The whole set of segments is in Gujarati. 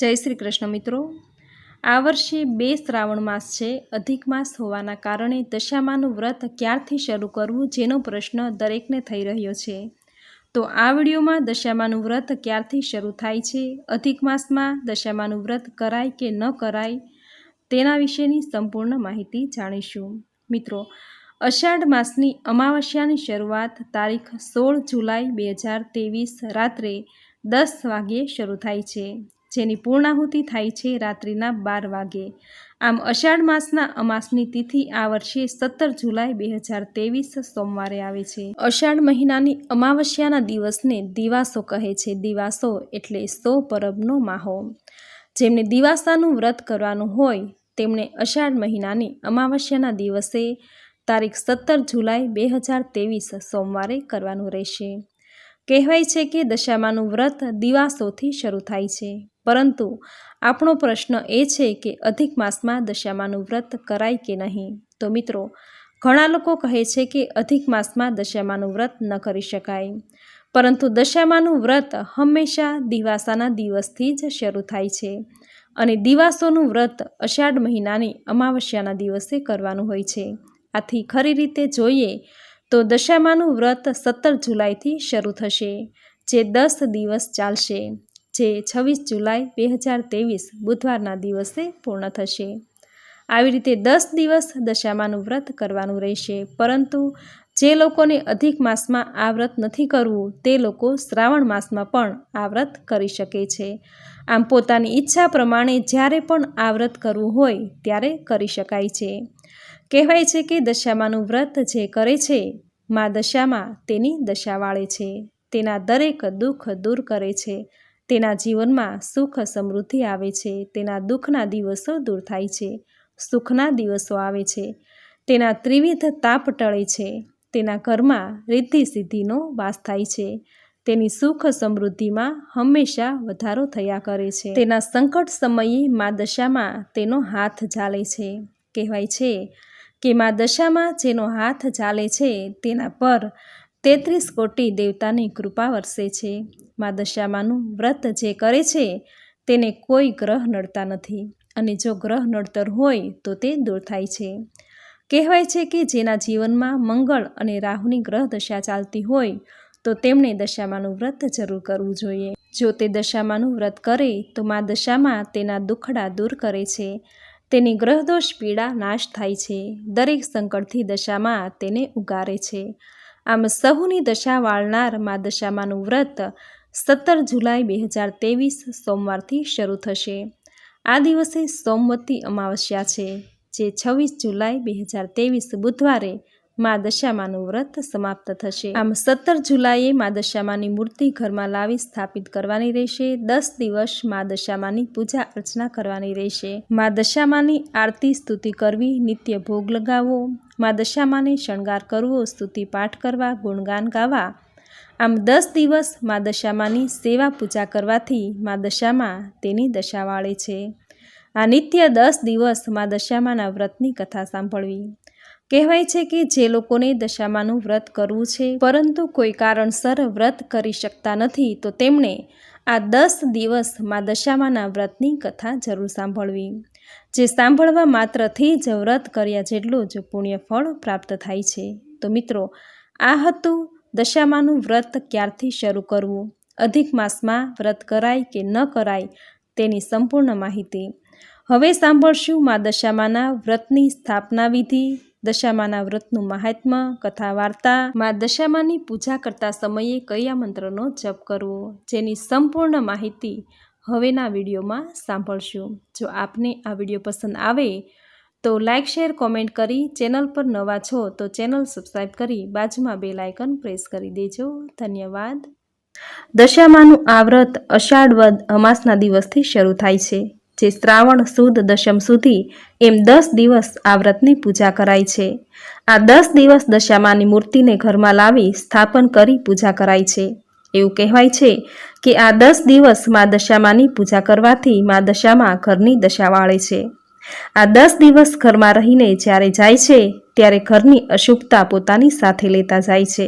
જય શ્રી કૃષ્ણ મિત્રો. આ વર્ષે બે શ્રાવણ માસ છે. અધિક માસ હોવાના કારણે દશામાનું વ્રત ક્યારથી શરૂ કરવું જેનો પ્રશ્ન દરેકને થઈ રહ્યો છે. તો આ વિડીયોમાં દશામાનું વ્રત ક્યારથી શરૂ થાય છે? અધિક માસમાં દશામાનું વ્રત કરાય કે ન કરાય તેના વિશેની સંપૂર્ણ માહિતી જાણીશું. મિત્રો, અષાઢ માસની અમાવસ્યાની શરૂઆત તારીખ સોળ જુલાઈ બે હજાર ત્રેવીસ રાત્રે દસ વાગ્યે શરૂ થાય છે. જેની પૂર્ણાહુતિ થાય છે રાત્રિના બાર વાગે. આમ અષાઢ માસના અમાસની તિથિ આ વર્ષે સત્તર જુલાઈ બે હજાર ત્રેવીસ સોમવારે આવે છે. અષાઢ મહિનાની અમાવસ્યાના દિવસને દિવાસો કહે છે. દિવાસો એટલે સો પરબનો માહો જેમને દિવાસાનું વ્રત કરવાનું હોય તેમણે અષાઢ મહિનાની અમાવસ્યાના દિવસે તારીખ સત્તર જુલાઈ બે હજાર ત્રેવીસ સોમવારે કરવાનું રહેશે. કહેવાય છે કે દશામાનું વ્રત દિવાસોથી શરૂ થાય છે. પરંતુ આપણો પ્રશ્ન એ છે કે અધિક માસમાં દશામાનું વ્રત કરાય કે નહીં? તો મિત્રો, ઘણા લોકો કહે છે કે અધિક માસમાં દશામાનું વ્રત ન કરી શકાય. પરંતુ દશામાનું વ્રત હંમેશા દિવાસાના દિવસથી જ શરૂ થાય છે. અને દિવાસોનું વ્રત અષાઢ મહિનાની અમાવસ્યાના દિવસે કરવાનું હોય છે. આથી ખરી રીતે જોઈએ તો દશામાનું વ્રત સત્તર જુલાઈથી શરૂ થશે, જે દસ દિવસ ચાલશે, જે છવ્વીસ જુલાઈ બે હજાર ત્રેવીસ બુધવારના દિવસે પૂર્ણ થશે. આવી રીતે દસ દિવસ દશામાનું વ્રત કરવાનું રહેશે, પરંતુ જે લોકોને અધિક માસમાં આ વ્રત નથી કરવું, તે લોકો શ્રાવણ માસમાં પણ આ વ્રત કરી શકે છે. આમ પોતાની ઈચ્છા પ્રમાણે જ્યારે પણ આ વ્રત કરવું હોય, ત્યારે કરી શકાય છે. કહેવાય છે કે દશામાનું વ્રત જે કરે છે, મા દશામાં તેની દશા વાળે છે. તેના દરેક દુઃખ દૂર કરે છે. તેના જીવનમાં સુખ સમૃદ્ધિ આવે છે. તેના દુઃખના દિવસો દૂર થાય છે. સુખના દિવસો આવે છે. તેના ત્રિવિધ તાપ ટળે છે. તેના ઘરમાં રિદ્ધિ સિદ્ધિનો વાસ થાય છે. તેની સુખ સમૃદ્ધિમાં હંમેશા વધારો થયા કરે છે. તેના સંકટ સમયે મા દશામાં તેનો હાથ ઝાલે છે. કહેવાય છે કે મા દશામાં જેનો હાથ ચાલે છે તેના પર તેત્રીસ કોટી દેવતાની કૃપા વરસે છે. મા દશામાનું વ્રત જે કરે છે તેને કોઈ ગ્રહ નડતા નથી અને જો ગ્રહ નડતર હોય તો તે દૂર થાય છે. કહેવાય છે કે જેના જીવનમાં મંગળ અને રાહુની ગ્રહ દશા ચાલતી હોય તો તેમણે દશામાનું વ્રત જરૂર કરવું જોઈએ. જો તે દશામાનું વ્રત કરે તો મા દશામાં તેના દુખડા દૂર કરે છે. તેની ગ્રહદોષ પીડા નાશ થાય છે. દરેક સંકટથી દશામાં તેને ઉગારે છે. આમ સહુની દશા વાળનાર મા દશામાનું વ્રત સત્તર જુલાઈ બે હજાર ત્રેવીસ સોમવારથી શરૂ થશે. આ દિવસે સોમવતી અમાવસ્યા છે, જે છવ્વીસ જુલાઈ બે હજાર ત્રેવીસ બુધવારે મા દશામાનું વ્રત સમાપ્ત થશે. આમ સત્તર જુલાઈએ મા દશામાની મૂર્તિ ઘરમાં લાવી સ્થાપિત કરવાની રહેશે. દસ દિવસ મા દશામાની પૂજા અર્ચના કરવાની રહેશે. મા દશામાની આરતી સ્તુતિ કરવી, નિત્ય ભોગ લગાવવો મા દશામાને શણગાર કરવો, સ્તુતિ પાઠ કરવા, ગુણગાન ગાવા. આમ દસ દિવસ મા દશામાની સેવા પૂજા કરવાથી મા દશામાં તેની દશા વાળે છે. આ નિત્ય દસ દિવસ મા દશામાના વ્રતની કથા સાંભળવી. કહેવાય છે કે જે લોકોને દશામાનું વ્રત કરવું છે, પરંતુ કોઈ કારણસર વ્રત કરી શકતા નથી, તો તેમણે આ દસ દિવસ મા દશામાના વ્રતની કથા જરૂર સાંભળવી. જે સાંભળવા માત્રથી જ વ્રત કર્યા જેટલું જ પુણ્ય ફળ પ્રાપ્ત થાય છે. તો મિત્રો, આ હતું દશામાનું વ્રત ક્યારથી શરૂ કરવું? અધિક માસમાં વ્રત કરાય કે ન કરાય તેની સંપૂર્ણ માહિતી. હવે સાંભળશું મા દશામાના વ્રતની સ્થાપના વિધિ દશામાના વ્રતનું મહાત્મ્ય કથા વાર્તા માં દશામાની પૂજા કરતા સમયે કયા મંત્રનો જપ કરવો? જેની સંપૂર્ણ માહિતી હવેના વિડીયોમાં સાંભળશું. જો આપને આ વીડિયો પસંદ આવે તો લાઇક શેર, કોમેન્ટ કરી ચેનલ પર નવા છો તો ચેનલ સબસ્ક્રાઈબ કરી બાજુમાં બે લાયકન પ્રેસ કરી દેજો. ધન્યવાદ. દશામાનું આ વ્રત અષાઢ વદ અમાસના દિવસથી શરૂ થાય છે. જે શ્રાવણ સુદ દશમ સુધી એમ દસ દિવસ આ વ્રતની પૂજા કરાય છે. આ દસ દિવસ દશામાની મૂર્તિને ઘરમાં લાવી સ્થાપન કરી પૂજા કરાય છે. એવું કહેવાય છે કે આ દસ દિવસ મા દશામાની પૂજા કરવાથી મા દશામાં ઘરની દશા વાળે છે. આ દસ દિવસ ઘરમાં રહીને જ્યારે જાય છે, ત્યારે ઘરની અશુભતા પોતાની સાથે લેતા જાય છે.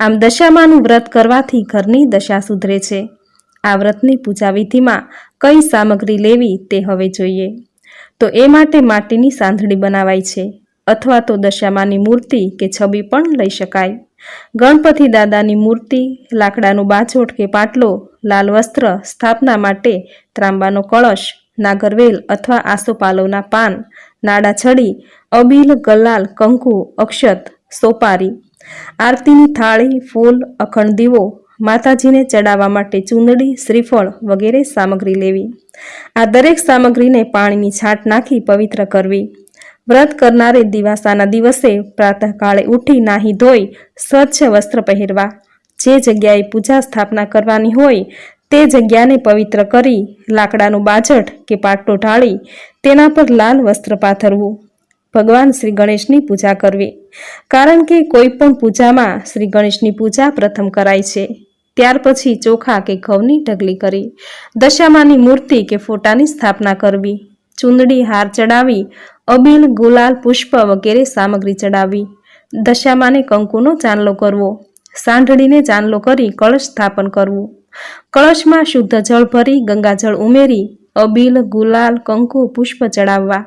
આમ દશામાનું વ્રત કરવાથી ઘરની દશા સુધરે છે. આ વ્રતની પૂજા વિધિમાં કઈ સામગ્રી લેવી તે હવે જોઈએ. તો એ માટે માટીની સાંધડી બનાવાય છે, અથવા તો દશામાની મૂર્તિ કે છબી પણ લઈ શકાય. ગણપતિ દાદાની મૂર્તિ, લાકડાનું બાચોટ કે પાટલો, લાલ વસ્ત્ર સ્થાપના માટે ત્રાંબાનો કળશ, નાગરવેલ અથવા આસોપાલવના પાન, નાડા છડી, અબીલ, ગલાલ, કંકુ, અક્ષત, સોપારી. આરતીની થાળી, ફૂલ, અખંડ દીવો માતાજીને ચડાવવા માટે ચૂંદડી, શ્રીફળ વગેરે સામગ્રી લેવી. આ દરેક સામગ્રીને પાણીની છાંટ નાખી પવિત્ર કરવી. વ્રત કરનારે દિવાસાના દિવસે પ્રાતઃકાળે ઉઠી નાહી ધોઈ સ્વચ્છ વસ્ત્ર પહેરવા. જે જગ્યાએ પૂજા સ્થાપના કરવાની હોય તે જગ્યાને પવિત્ર કરી લાકડાનું બાજટ કે પાટો ઢાળી તેના પર લાલ વસ્ત્ર પાથરવું. ભગવાન શ્રી ગણેશની પૂજા કરવી. કારણ કે કોઈ પણ પૂજામાં શ્રી ગણેશની પૂજા પ્રથમ કરાય છે. ત્યાર પછી ચોખા કે ઘઉંની ઢગલી કરી, દશામાની મૂર્તિ કે ફોટાની સ્થાપના કરવી, ચૂંદડી હાર ચડાવી, અબીલ, ગુલાલ, પુષ્પ વગેરે સામગ્રી ચડાવી, દશામાને કંકુનો ચાંદલો કરવો, સાંઢળીને ચાંદલો કરી કળશ સ્થાપન કરવું. કળશમાં શુદ્ધ જળ ભરી ગંગાજળ ઉમેરી, અબીલ, ગુલાલ, કંકુ, પુષ્પ ચડાવવા,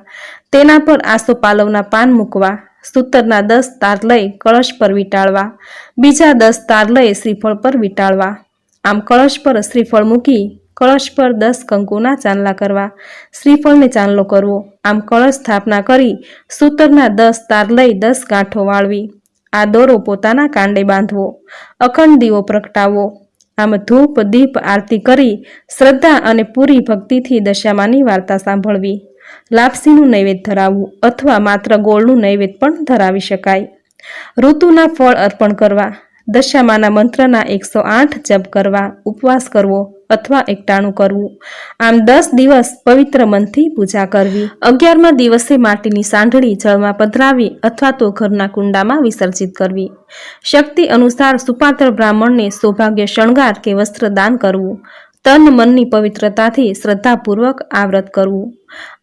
તેના પર આસોપાલવના પાન મૂકવા સૂતરના દસ તાર લઈ કળશ પર વીંટાળવા, બીજા દસ તાર લઈ શ્રીફળ પર વીંટાળવા. આમ કળશ પર શ્રીફળ મૂકી કળશ પર દસ કંકુના ચાંદલા કરવા, શ્રીફળને ચાંદલો કરવો. આમ કળશ સ્થાપના કરી સૂતરના દસ તાર લઈ દસ ગાંઠો વાળવી. આ દોરો પોતાના કાંડે બાંધવો અખંડ દીવો પ્રગટાવવો. આમ ધૂપ દીપ આરતી કરી શ્રદ્ધા અને પૂરી ભક્તિથી દશામાની વાર્તા સાંભળવી. લાપસીનું નૈવેદ્ય ધરાવવું અથવા માત્ર ગોળનું નૈવેદ્ય પણ ધરાવી શકાય. ઋતુના ફળ અર્પણ કરવા, દશામાના મંત્રના એકસો આઠ જપ કરવા, ઉપવાસ કરવો અથવા એકટાણું કરવું. આમ દસ દિવસ પવિત્ર મનથી પૂજા કરવી. અગિયારમા દિવસે માટીની સાંઢળી જળમાં પધરાવી અથવા તો ઘરના કુંડામાં વિસર્જિત કરવી. શક્તિ અનુસાર સુપાત્ર બ્રાહ્મણને સૌભાગ્ય શણગાર કે વસ્ત્ર દાન કરવું. તન મનની પવિત્રતાથી શ્રદ્ધાપૂર્વક આ વ્રત કરવું.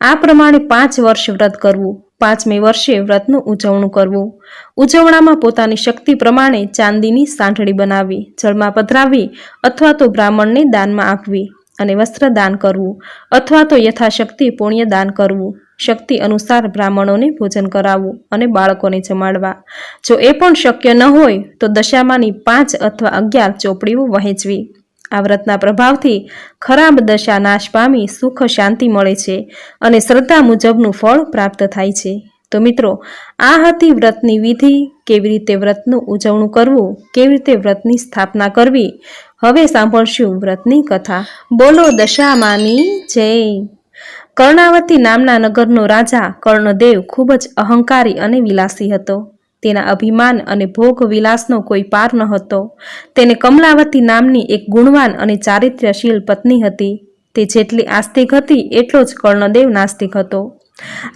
આ પ્રમાણે પાંચ વર્ષ વ્રત કરવું. પાંચમે વર્ષે વ્રતનું ઉજવણું કરવું. ઉજવણામાં પોતાની શક્તિ પ્રમાણે ચાંદીની સાંઠળી બનાવવી, જળમાં પધરાવી અથવા તો બ્રાહ્મણને દાનમાં આપવી અને વસ્ત્ર દાન કરવું અથવા તો યથાશક્તિ પુણ્ય દાન કરવું. શક્તિ અનુસાર બ્રાહ્મણોને ભોજન કરાવવું અને બાળકોને જમાડવા. જો એ પણ શક્ય ન હોય તો દશામાંની પાંચ અથવા અગિયાર ચોપડીઓ વહેંચવી. આ વ્રતના પ્રભાવથી ખરાબ દશા નાશ પામી સુખ શાંતિ મળે છે અને શ્રદ્ધા મુજબનું ફળ પ્રાપ્ત થાય છે. તો મિત્રો, આ હતી વ્રતની વિધિ, કેવી રીતે વ્રતનું ઉજવણું કરવું, કેવી રીતે વ્રતની સ્થાપના કરવી? હવે સાંભળશું વ્રતની કથા. બોલો દશામાની જય. કર્ણાવતી નામના નગરનો રાજા કર્ણદેવ ખૂબ જ અહંકારી અને વિલાસી હતો. તેના અભિમાન અને ભોગ વિલાસનો કોઈ પાર ન હતો તેને કમલાવતી નામની એક ગુણવાન અને ચારિત્ર્યશીલ પત્ની હતી. તે જેટલી આસ્તિક હતી, એટલો જ કર્ણદેવ નાસ્તિક હતો.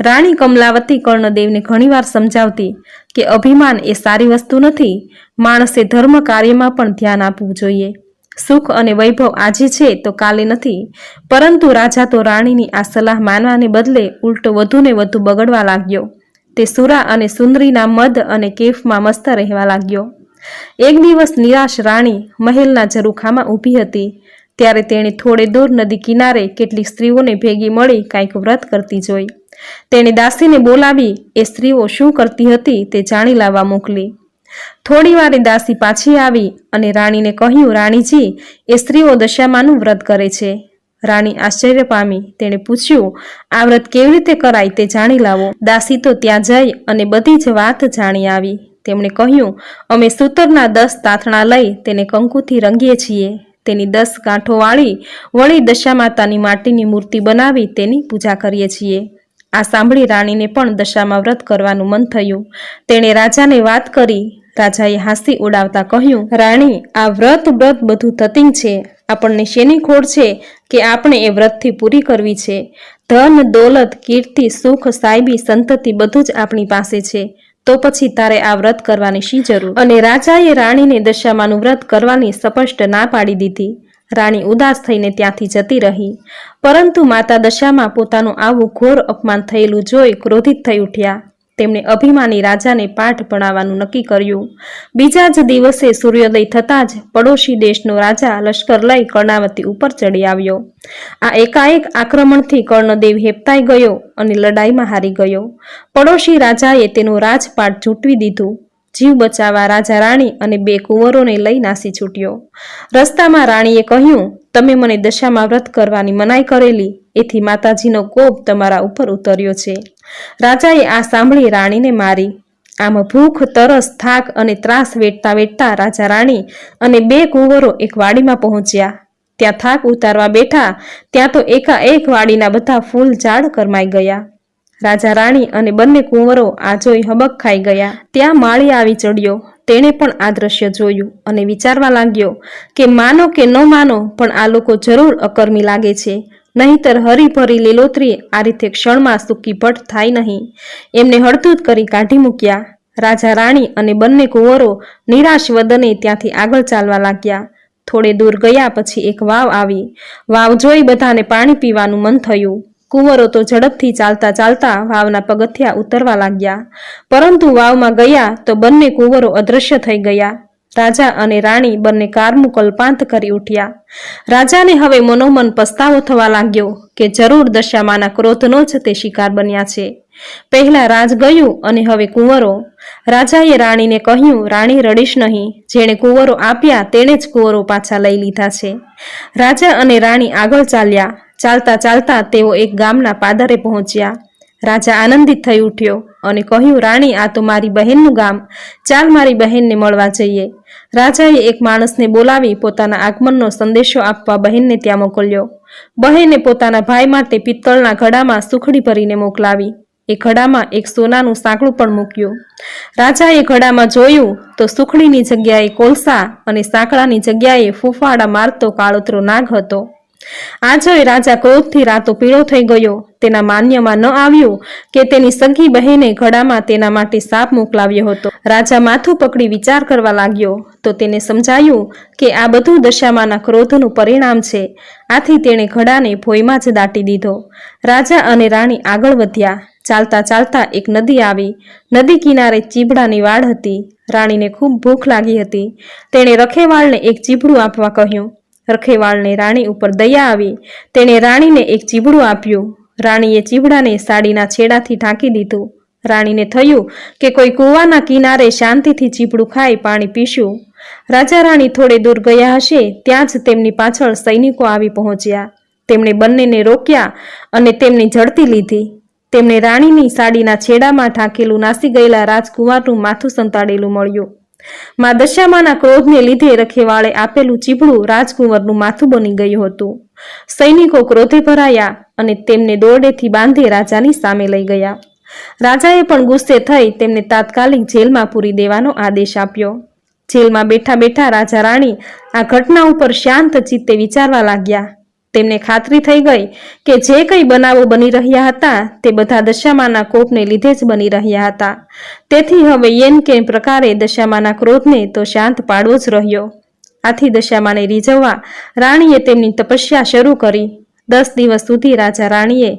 રાણી કમલાવતી કર્ણદેવને ઘણીવાર સમજાવતી કે અભિમાન એ સારી વસ્તુ નથી, માણસે ધર્મ કાર્યમાં પણ ધ્યાન આપવું જોઈએ. સુખ અને વૈભવ આજે છે તો કાલે નથી, પરંતુ રાજા તો રાણીની આ સલાહ માનવાને બદલે ઉલટો વધુને વધુ બગડવા લાગ્યો. તે સુરા અને સુંદરીના મદ અને કેફમાં મસ્ત રહેવા લાગ્યો. એક દિવસ નિરાશ રાણી મહેલના ઝરૂખામાં ઊભી હતી. ત્યારે તેણે થોડે દૂર નદી કિનારે કેટલીક સ્ત્રીઓને ભેગી મળી કાંઈક વ્રત કરતી જોઈ. તેણે દાસીને બોલાવી, એ સ્ત્રીઓ શું કરતી હતી તે જાણી લાવવા મોકલી. થોડી વારે દાસી પાછી આવી અને રાણીને કહ્યું, રાણીજી, એ સ્ત્રીઓ દશામાનું વ્રત કરે છે. રાણી આશ્ચર્ય પામી. તેણે પૂછ્યું, આ વ્રત કેવી રીતે કરાય તે જાણી લાવો. દાસી તો ત્યાં જઈ અને બધી જ વાત જાણી આવી. તેમણે કહ્યું, અમે સૂતરના દસ તાથણા લઈ તેને કંકુથી રંગીએ છીએ. તેની દસ ગાંઠો વાળી વળી દશા માતાની માટીની મૂર્તિ બનાવી તેની પૂજા કરીએ છીએ. આ સાંભળી રાણીને પણ દશામાં વ્રત કરવાનું મન થયું. તેણે રાજાને વાત કરી. રાજાએ હાંસી ઉડાવતા કહ્યું, રાણી, આ વ્રત વ્રત બધું થતી છે. આપણને શેની ખોડ છે કે આપણે એ વ્રતથી પૂરી કરવી છે? ધન, દોલત, કીર્તિ, સુખ, સાયબી, સંતતિ બધું જ આપણી પાસે છે. તો પછી તારે આ વ્રત કરવાની શી જરૂર? અને રાજાએ રાણીને દશામાનું વ્રત કરવાની સ્પષ્ટ ના પાડી દીધી. રાણી ઉદાસ થઈને ત્યાંથી જતી રહી. પરંતુ માતા દશામાં પોતાનું આવું ઘોર અપમાન થયેલું જોઈ ક્રોધિત થઈ ઉઠ્યા. તેમણે અભિમાની રાજાને પાઠ ભણાવવાનું નક્કી કર્યું. બીજા જ દિવસે સૂર્યોદય થતાં જ પડોશી દેશનો રાજા લશ્કર લઈ કર્ણાવતી ઉપર ચડી આવ્યો. આ એકાએક આક્રમણથી કર્ણદેવ હેપતાઈ ગયો અને લડાઈમાં હારી ગયો. પડોશી રાજાએ તેનું રાજપાટ ઝૂંટવી દીધું. જીવ બચાવવા રાજા રાણી અને બે કુંવરોને લઈ નાસી છૂટ્યો. રસ્તામાં રાણીએ કહ્યું, તમે મને દશામાં વ્રત કરવાની મનાઈ કરેલી, એથી માતાજીનો કોપ તમારા ઉપર ઉતર્યો છે. રાજાએ આ સાંભળી રાણીને મારી. આમ ભૂખ, તરસ, થાક અને ત્રાસ વેઠતા વેઠતા રાજા રાણી અને બે કુંવરો એક વાડીમાં પહોંચ્યા. ત્યાં થાક ઉતારવા બેઠા, ત્યાં તો એકાએક વાડીના બધા ફૂલ ઝાડ કરમાઈ ગયા. રાજા રાણી અને બંને કુંવરો આ જોઈ હબક ખાઈ ગયા. ત્યાં માળી આવી ચડ્યો. તેણે પણ આ દ્રશ્ય જોયું અને વિચારવા લાગ્યો કે માનો કે ન માનો, પણ આ લોકો જરૂર અકર્મી લાગે છે. નહીંતર હરીભરી લીલોતરી આ રીતે ક્ષણમાં સૂકી ભટ્ટ થાય નહીં. એમને હળતૂત કરી કાઢી મૂક્યા. રાજા રાણી અને બંને કુંવરો નિરાશ વદને ત્યાંથી આગળ ચાલવા લાગ્યા. થોડે દૂર ગયા પછી એક વાવ આવી. વાવ જોઈ બધાને પાણી પીવાનું મન થયું. કુંવરો તો ઝડપથી ચાલતા ચાલતા વાવના પગથિયા ઉતરવા લાગ્યા. પરંતુ વાવમાં ગયા તો બંને કુંવરો અદૃશ્ય થઈ ગયા. રાજા અને રાણી બંને કારમું કલ્પાંત કરી ઉઠ્યા. રાજાને હવે મનોમન પસ્તાવો થવા લાગ્યો કે જરૂર દશામાના ક્રોધનો જ તે શિકાર બન્યા છે. પહેલા રાજ ગયું અને હવે કુંવરો. રાજાએ રાણીને કહ્યું, રાણી રડીશ નહીં. જેણે કુંવરો આપ્યા તેણે જ કુંવરો પાછા લઈ લીધા છે. રાજા અને રાણી આગળ ચાલ્યા. ચાલતા ચાલતા તેઓ એક ગામના પાદરે પહોંચ્યા. રાજા આનંદિત થઈ ઉઠ્યો અને કહ્યું, રાણી, આ તો મારી બહેનનું ગામ. ચાલ મારી બહેનને મળવા જઈએ. રાજાએ એક માણસને બોલાવી પોતાના આગમનનો સંદેશો આપવા બહેનને ત્યાં મોકલ્યો. બહેને પોતાના ભાઈ માટે પિત્તળના ઘડામાં સુખડી ભરીને મોકલાવી. એ ઘડામાં એક સોનાનું સાંકળું પણ મૂક્યું. રાજાએ ઘડામાં જોયું તો સુખડીની જગ્યાએ કોલસા અને સાંકળાની જગ્યાએ ફૂફાડા મારતો કાળોતરો નાગ હતો. આ જોઈ રાજા ક્રોધથી રાતો પીળો થઈ ગયો. તેના માન્યમાં ન આવ્યું કે તેની સગી બહેને ઘડામાં તેના માટે સાપ મોકલાવ્યો હતો. રાજા માથું પકડી વિચાર કરવા લાગ્યો. તો તેને સમજાયું કે આ બધું દશામાના ક્રોધનું પરિણામ છે. આથી તેણે ઘડાને ભોયમાં જ દાટી દીધો. રાજા અને રાણી આગળ વધ્યા. ચાલતા ચાલતા એક નદી આવી. નદી કિનારે ચીબડાની વાડ હતી. રાણીને ખૂબ ભૂખ લાગી હતી. તેણે રખેવાળને એક ચીબડું આપવા કહ્યું રખેવાળને રાણી ઉપર દયા આવી. તેણે રાણીને એક ચીબડું આપ્યું. રાણીએ ચીબડાને સાડીના છેડાથી ઢાંકી દીધું. રાણીને થયું કે કોઈ કૂવાના કિનારે શાંતિથી ચીબડું ખાઈ પાણી પીશું. રાજા રાણી થોડે દૂર ગયા હશે ત્યાં જ તેમની પાછળ સૈનિકો આવી પહોંચ્યા. તેમણે બંનેને રોક્યા અને તેમની ઝડપી લીધી. તેમણે રાણીની સાડીના છેડામાં ઢાંકેલું નાસી ગયેલા રાજકુમારનું માથું સંતાડેલું મળ્યું. માં દશામાના ક્રોધને લીધે રખેવાળે આપેલું ચીપડું રાજકુંવરનું માથું બની ગયું હતું. સૈનિકો ક્રોધે ભરાયા અને તેમને દોરડેથી બાંધી રાજાની સામે લઈ ગયા. રાજાએ પણ ગુસ્સે થઈ તેમને તાત્કાલિક જેલમાં પૂરી દેવાનો આદેશ આપ્યો. જેલમાં બેઠા બેઠા રાજા રાણી આ ઘટના ઉપર શાંત ચિત્તે વિચારવા લાગ્યા. તેમને ખાતરી થઈ ગઈ કે જે કંઈ બનાવો બની રહ્યા હતા, તે બધા દશામાના કોપને લીધે જ બની રહ્યા હતા. તેથી હવે યેન કે પ્રકારે દશામાના ક્રોધને તો શાંત પાડવો જ રહ્યો. આથી દશામાને રીઝવવા રાણીએ તેમની તપસ્યા શરૂ કરી. દસ દિવસ સુધી રાજા રાણીએ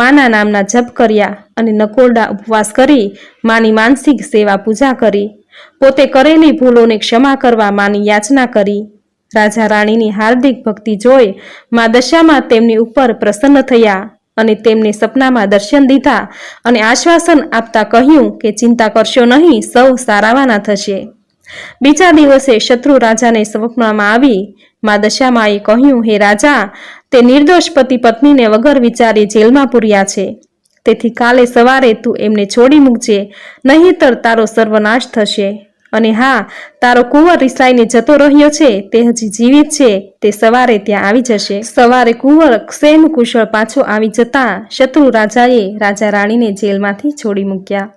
માના નામના જપ કર્યા અને નકોરડા ઉપવાસ કરી માની માનસિક સેવા પૂજા કરી. પોતે કરેલી ભૂલોને ક્ષમા કરવા માની યાચના કરી. રાજા રાણીની હાર્દિક ભક્તિ જોઈ મા દશામાં તેમની ઉપર પ્રસન્ન થયા અને તેમને સપનામાં દર્શન દીધા અને આશ્વાસન આપતા કહ્યું કે ચિંતા કરશો નહીં, સૌ સારાવાના થશે. બીજા દિવસે શત્રુ રાજાને સપનામાં આવી. મા દશામાએ કહ્યું, હે રાજા, તે નિર્દોષ પતિ પત્નીને વગર વિચારે જેલમાં પૂર્યા છે. તેથી કાલે સવારે તું એમને છોડી મૂકજે, નહીંતર તારો સર્વનાશ થશે. અને હા, તારો કુંવર રિસાઈને જતો રહ્યો છે, તે હજી જીવિત છે, તે સવારે ત્યાં આવી જશે. સવારે કુંવર ક્ષેમ કુશળ પાછો આવી જતા શત્રુ રાજાએ રાજા રાણીને જેલમાંથી છોડી મૂક્યા.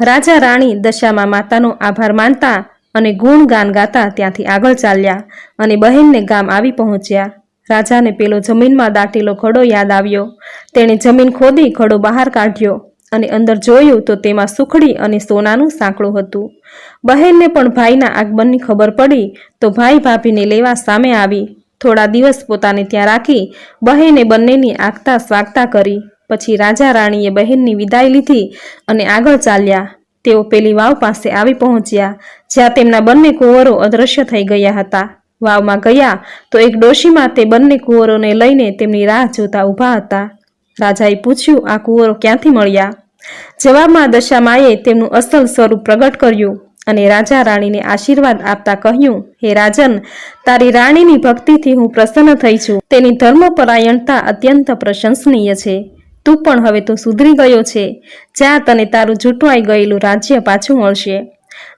રાજા રાણી દશામાં માતાનો આભાર માનતા અને ગુણગાન ગાતા ત્યાંથી આગળ ચાલ્યા અને બહેનને ગામ આવી પહોંચ્યા. રાજાને પેલો જમીનમાં દાટેલો ઘડો યાદ આવ્યો. તેણે જમીન ખોદી, ઘડો બહાર કાઢ્યો. અને અંદર જોયું તો તેમાં સુખડી અને સોનાનું સાંકળું હતું. બહેનને પણ ભાઈના આગમનની ખબર પડી તો ભાઈ ભાભીને લેવા સામે આવી. થોડા દિવસ પોતાને ત્યાં રાખી બહેને બંનેની આગતા સ્વાગતા કરી. પછી રાજા રાણીએ બહેનની વિદાય લીધી અને આગળ ચાલ્યા. તેઓ પેલી વાવ પાસે આવી પહોંચ્યા, જ્યાં તેમના બંને કુંવરો અદૃશ્ય થઈ ગયા હતા. વાવમાં ગયા તો એક ડોશીમાં તે બંને કુંવરોને લઈને તેમની રાહ જોતા ઊભા હતા. રાજાએ પૂછ્યું, આ કુંવરો ક્યાંથી મળ્યા? જવાબમાં દશામાએ તેમનું અસલ સ્વરૂપ પ્રગટ કર્યું અને રાજા રાણીને આશીર્વાદ આપતા કહ્યું, હે રાજન, તારી રાણીની ભક્તિથી હું પ્રસન્ન થઈ છું. તેની ધર્મપરાયણતા અત્યંત પ્રશંસનીય છે. તું પણ હવે તો સુધરી ગયો છે. જ્યાં તને તારું જૂટવાઈ ગયેલું રાજ્ય પાછું મળશે.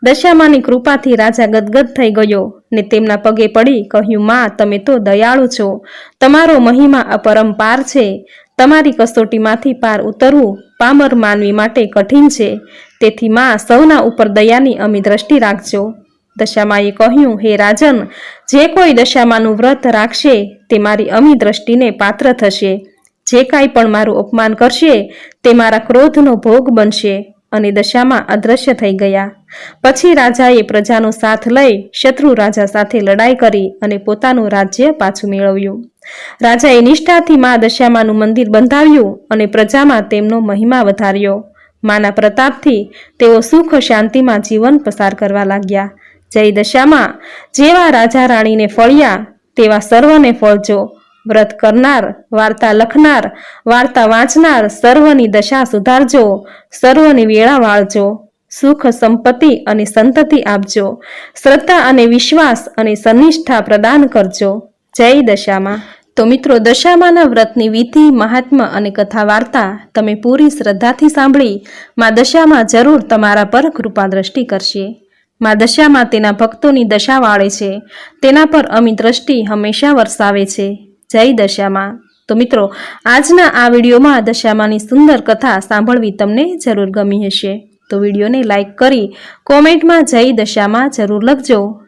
દશામાની કૃપાથી રાજા ગદગદ થઈ ગયો ને તેમના પગે પડી કહ્યું, માં, તમે તો દયાળુ છો. તમારો મહિમા અપરંપાર છે. તમારી કસોટીમાંથી પાર ઉતરવું પામર માનવી માટે કઠિન છે. તેથી માં સૌના ઉપર દયાની અમી દ્રષ્ટિ રાખજો. દશામાએ કહ્યું, હે રાજન, જે કોઈ દશામાનું વ્રત રાખશે, તે મારી અમી દ્રષ્ટિને પાત્ર થશે. જે કાંઈ પણ મારું અપમાન કરશે, તે મારા ક્રોધનો ભોગ બનશે. અને દશામાં અદ્રશ્ય થઈ ગયા. પછી રાજાએ પ્રજાનો સાથ લઈ શત્રુ રાજા સાથે લડાઈ કરી અને પોતાનું રાજ્ય પાછું મેળવ્યું. રાજાએ નિષ્ઠાથી મા દશામાનું મંદિર બંધાવ્યું અને પ્રજામાં તેમનો મહિમા વધાર્યો. માના પ્રતાપથી તેઓ સુખ શાંતિમાં જીવન પસાર કરવા લાગ્યા. જય દશામાં જેવા રાજા રાણીને ફળ્યા, તેવા સર્વને ફળજો. વ્રત કરનાર, વાર્તા લખનાર, વાર્તા વાંચનાર સર્વની દશા સુધારજો, સર્વની વેળા વાળજો. સુખ સંપત્તિ અને સંતતિ આપજો. શ્રદ્ધા અને વિશ્વાસ અને સનિષ્ઠા પ્રદાન કરજો. જય દશામાં. તો મિત્રો, દશામાના વ્રતની વિધિ, મહાત્મા અને કથા વાર્તા તમે પૂરી શ્રદ્ધાથી સાંભળી માં દશામાં જરૂર તમારા પર કૃપા દ્રષ્ટિ કરશે. માં દશામાં તેના ભક્તોની દશા વાળે છે. તેના પર અમી દ્રષ્ટિ હંમેશા વરસાવે છે. જય દશામાં. તો મિત્રો, આજના આ વિડીયોમાં દશામાની સુંદર કથા સાંભળવી તમને જરૂર ગમી હશે. તો વિડીયોને લાઈક કરી કોમેન્ટમાં જય દશામાં જરૂર લખજો.